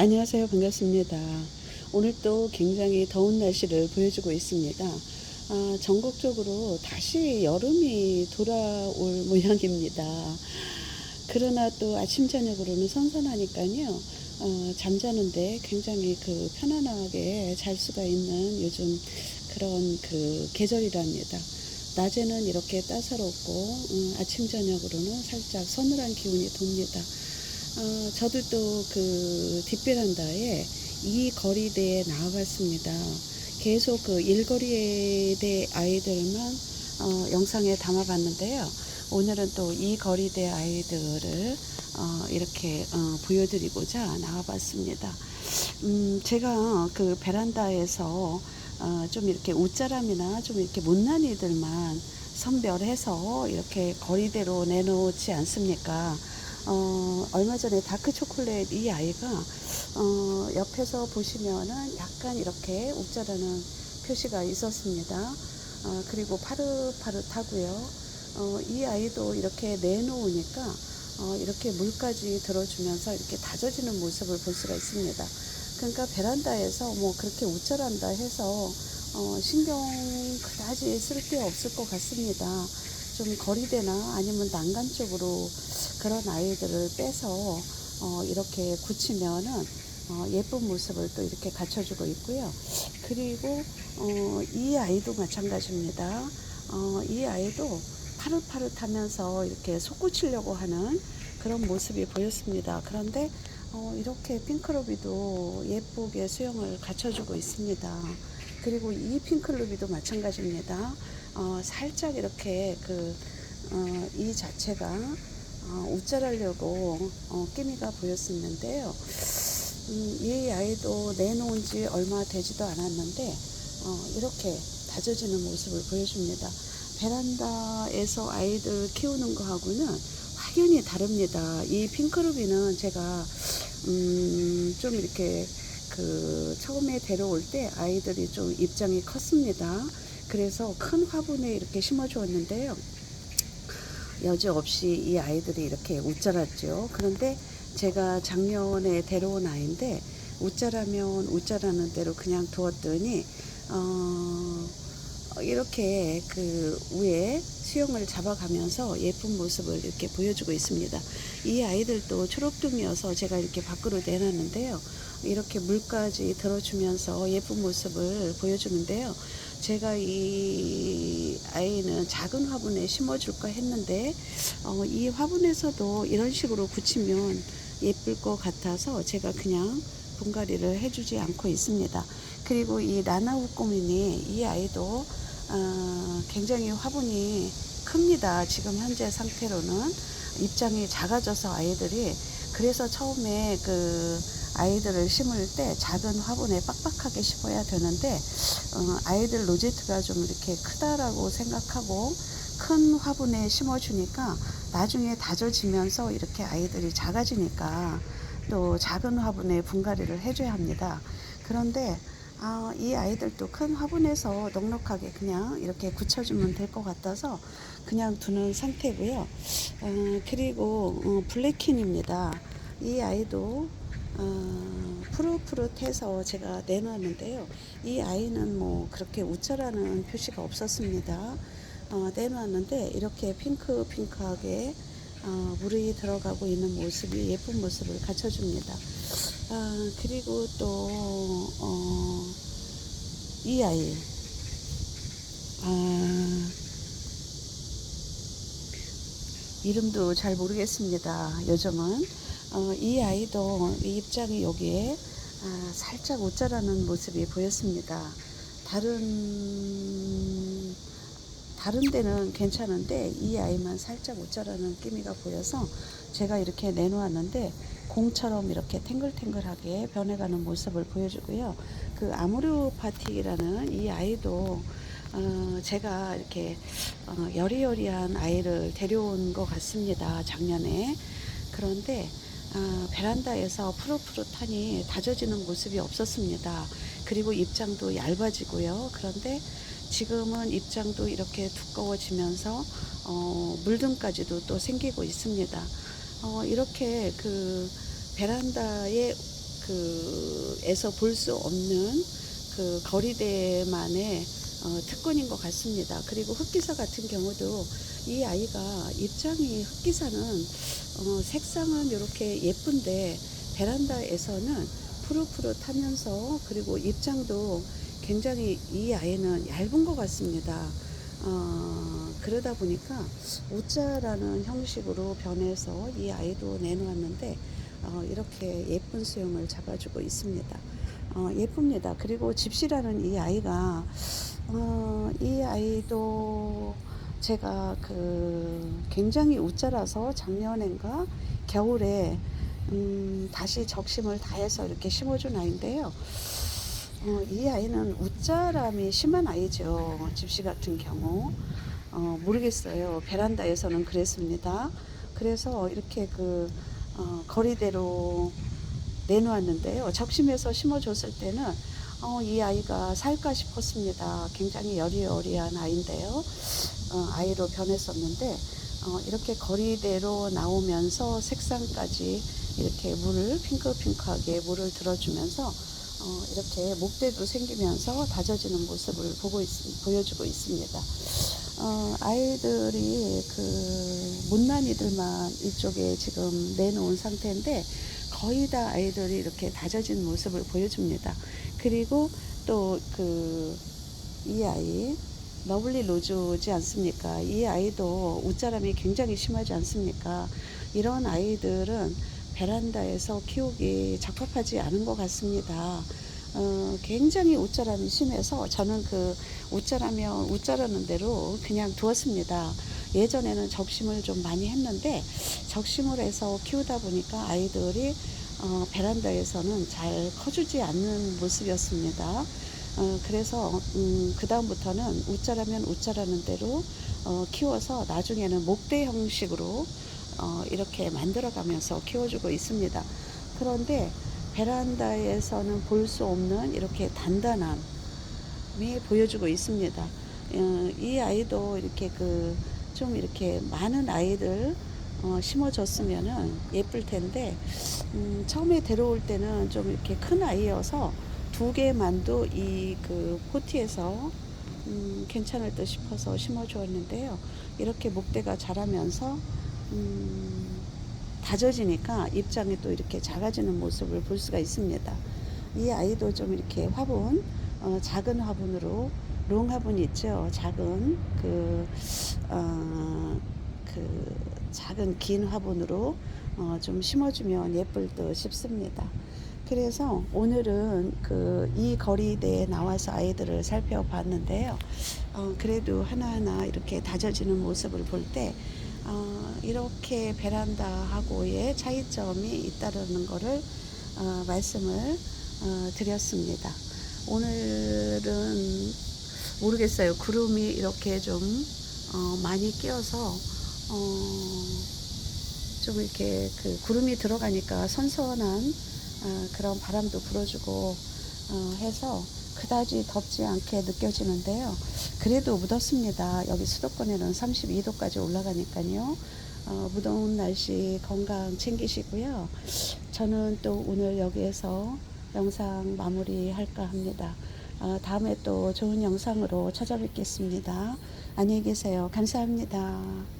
안녕하세요. 반갑습니다. 오늘 또 굉장히 더운 날씨를 보여주고 있습니다. 아, 전국적으로 다시 여름이 돌아올 모양입니다. 그러나 또 아침, 저녁으로는 선선하니까요. 어, 잠자는데 굉장히 그 편안하게 잘 수가 있는 요즘 그런 그 계절이랍니다. 낮에는 이렇게 따사롭고 음, 아침 저녁으로는 살짝 서늘한 기운이 돕니다. 어, 저도 또 그 뒷베란다에 이 거리대에 나와봤습니다. 계속 그 일거리대 아이들만 어, 영상에 담아봤는데요. 오늘은 또 이 거리대 아이들을 어, 이렇게 어, 보여드리고자 나와봤습니다. 음, 제가 그 베란다에서 어, 좀 이렇게 웃자람이나 좀 이렇게 못난 이들만 선별해서 이렇게 거리대로 내놓지 않습니까? 어, 얼마 전에 다크 초콜릿 이 아이가 어, 옆에서 보시면은 약간 이렇게 웃자라는 표시가 있었습니다. 어, 그리고 파릇파릇하고요. 어, 이 아이도 이렇게 내놓으니까 어, 이렇게 물까지 들어주면서 이렇게 다져지는 모습을 볼 수가 있습니다. 그러니까 베란다에서 뭐 그렇게 웃자란다 해서 어, 신경 그다지 쓸 게 없을 것 같습니다. 좀 거리대나 아니면 난간 쪽으로 그런 아이들을 빼서 어, 이렇게 굳히면은 어, 예쁜 모습을 또 이렇게 갖춰주고 있고요. 그리고 어, 이 아이도 마찬가지입니다. 어, 이 아이도 파릇파릇하면서 이렇게 솟구치려고 하는 그런 모습이 보였습니다. 그런데 어, 이렇게 핑크루비도 예쁘게 수영을 갖춰주고 있습니다. 그리고 이 핑크루비도 마찬가지입니다. 어, 살짝 이렇게 그, 어, 이 자체가 어, 웃자라려고 어, 끼미가 보였었는데요. 음, 이 아이도 내놓은 지 얼마 되지도 않았는데 어, 이렇게 다져지는 모습을 보여줍니다. 베란다에서 아이들 키우는 거하고는 확연히 다릅니다. 이 핑크루비는 제가 음, 좀 이렇게 그 처음에 데려올 때 아이들이 좀 입장이 컸습니다. 그래서 큰 화분에 이렇게 심어 주었는데요. 여지없이 이 아이들이 이렇게 웃자랐죠. 그런데 제가 작년에 데려온 아이인데 웃자라면 웃자라는 대로 그냥 두었더니 어, 이렇게 그 위에 수영을 잡아가면서 예쁜 모습을 이렇게 보여주고 있습니다. 이 아이들도 초록둥이어서 제가 이렇게 밖으로 내놨는데요. 이렇게 물까지 들어주면서 예쁜 모습을 보여주는데요. 제가 이 아이는 작은 화분에 심어줄까 했는데 어, 이 화분에서도 이런 식으로 굳히면 예쁠 것 같아서 제가 그냥 분갈이를 해주지 않고 있습니다. 그리고 이 나나우꼬민이 이 아이도 어, 굉장히 화분이 큽니다. 지금 현재 상태로는 입장이 작아져서 아이들이 그래서 처음에 그 아이들을 심을 때 작은 화분에 빡빡하게 심어야 되는데 어, 아이들 로제트가 좀 이렇게 크다라고 생각하고 큰 화분에 심어주니까 나중에 다져지면서 이렇게 아이들이 작아지니까 또 작은 화분에 분갈이를 해줘야 합니다. 그런데 아, 이 아이들도 큰 화분에서 넉넉하게 그냥 이렇게 굳혀주면 될 것 같아서 그냥 두는 상태고요. 어, 그리고 어, 블랙킨입니다. 이 아이도 어, 푸릇푸릇해서 제가 내놨는데요. 이 아이는 뭐 그렇게 우짜라는 표시가 없었습니다. 어, 내놨는데 이렇게 핑크 핑크하게 어, 물이 들어가고 있는 모습이 예쁜 모습을 갖춰줍니다. 아, 그리고 또, 어, 이 아이. 아, 이름도 잘 모르겠습니다. 요즘은. 어, 이 아이도 이 입장이 여기에 아, 살짝 웃자라는 모습이 보였습니다. 다른 다른 데는 괜찮은데 이 아이만 살짝 웃자라는 끼미가 보여서 제가 이렇게 내놓았는데 공처럼 이렇게 탱글탱글하게 변해가는 모습을 보여주고요. 그 아무르 파티라는 이 아이도 어, 제가 이렇게 어, 여리여리한 아이를 데려온 것 같습니다. 작년에 그런데 어, 베란다에서 푸릇푸릇하니 다져지는 모습이 없었습니다. 그리고 입장도 얇아지고요. 그런데 지금은 입장도 이렇게 두꺼워지면서 어, 물등까지도 또 생기고 있습니다. 어, 이렇게 그 베란다에 그에서 볼 수 없는 그 거리대만의 어, 특권인 것 같습니다. 그리고 흑기사 같은 경우도 이 아이가 입장이 흑기사는 어, 색상은 이렇게 예쁜데 베란다에서는 푸릇푸릇하면서 그리고 입장도 굉장히 이 아이는 얇은 것 같습니다. 어, 그러다 보니까 우자라는 형식으로 변해서 이 아이도 내놓았는데 어, 이렇게 예쁜 수영을 잡아주고 있습니다. 어, 예쁩니다. 그리고 집시라는 이 아이가 아이도 제가 그 굉장히 우짜라서 작년인가 겨울에 음, 다시 적심을 다해서 이렇게 심어준 아이인데요. 어, 이 아이는 우짜람이 심한 아이죠. 집시 같은 경우. 어, 모르겠어요. 베란다에서는 그랬습니다. 그래서 이렇게 그 어, 거리대로 내놓았는데요. 적심해서 심어줬을 때는 어, 이 아이가 살까 싶었습니다. 굉장히 여리여리한 아이인데요. 어, 아이로 변했었는데 어, 이렇게 거리대로 나오면서 색상까지 이렇게 물을 핑크핑크하게 물을 들어주면서 어, 이렇게 목대도 생기면서 다져지는 모습을 보고 있, 보여주고 있습니다. 어, 아이들이 그 못난이들만 이쪽에 지금 내놓은 상태인데 거의 다 아이들이 이렇게 다져진 모습을 보여줍니다. 그리고 또 그 이 아이 러블리 로즈지 않습니까? 이 아이도 웃자람이 굉장히 심하지 않습니까? 이런 아이들은 베란다에서 키우기 적합하지 않은 것 같습니다. 어, 굉장히 웃자람이 심해서 저는 그 웃자라면 웃자라는 대로 그냥 두었습니다. 예전에는 적심을 좀 많이 했는데 적심을 해서 키우다 보니까 아이들이 어, 베란다에서는 잘 커주지 않는 모습이었습니다. 어, 그래서 음, 그 다음부터는 웃자라면 웃자라는 대로 어, 키워서 나중에는 목대 형식으로 어, 이렇게 만들어가면서 키워주고 있습니다. 그런데 베란다에서는 볼 수 없는 이렇게 단단함이 보여주고 있습니다. 어, 이 아이도 이렇게 그 좀 이렇게 많은 아이들 어, 심어줬으면은 예쁠 텐데 음, 처음에 데려올 때는 좀 이렇게 큰 아이여서 두 개만도 이 그 포티에서 음, 괜찮을 듯 싶어서 심어주었는데요. 이렇게 목대가 자라면서 음, 다져지니까 입장이 또 이렇게 작아지는 모습을 볼 수가 있습니다. 이 아이도 좀 이렇게 화분, 어, 작은 화분으로 롱 화분 있죠. 작은 그, 어, 그 작은 긴 화분으로 어, 좀 심어주면 예쁠 듯 싶습니다. 그래서 오늘은 그 이 거리대에 나와서 아이들을 살펴봤는데요. 어, 그래도 하나하나 이렇게 다져지는 모습을 볼 때, 어, 이렇게 베란다하고의 차이점이 있다는 것을 어, 말씀을 어, 드렸습니다. 오늘은 모르겠어요. 구름이 이렇게 좀 어, 많이 끼어서 어, 좀 이렇게 그 구름이 들어가니까 선선한 어, 그런 바람도 불어주고 어, 해서 그다지 덥지 않게 느껴지는데요. 그래도 무덥습니다. 여기 수도권에는 32도까지 올라가니까요. 어, 무더운 날씨 건강 챙기시고요. 저는 또 오늘 여기에서 영상 마무리 할까 합니다. 어, 다음에 또 좋은 영상으로 찾아뵙겠습니다. 안녕히 계세요. 감사합니다.